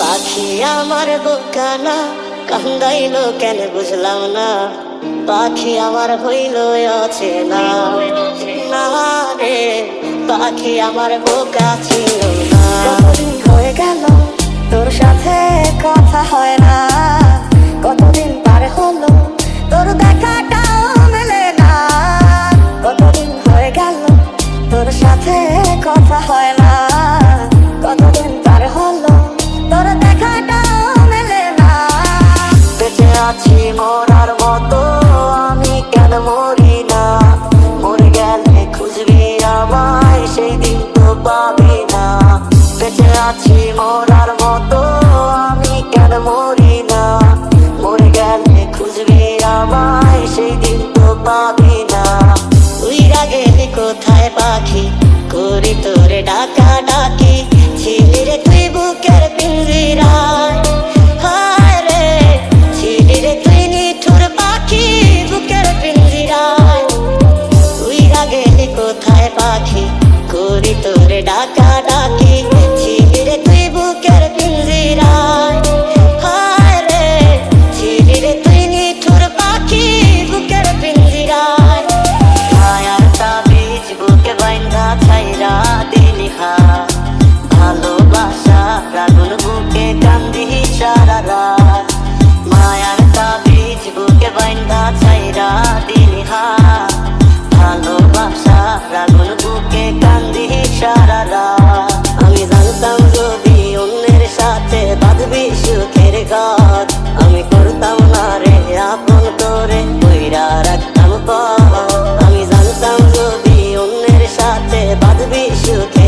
পাখি আমার বোকানা, কান্দাইল কেন বুঝলাম না? পাখি আমার হইল আছে না রে, পাখি আমার বোকা ছিল না। হয়ে গেল, তোর সাথে কথা হয় না। পাখি করি তোর ডাকা ডাকি। এই সুখের ঘর। আমি করতাম না রে, আপন করে বইরা রাখতাম পর আমি জানতাম যদি অন্যের সাথে বাঁধবি সুখে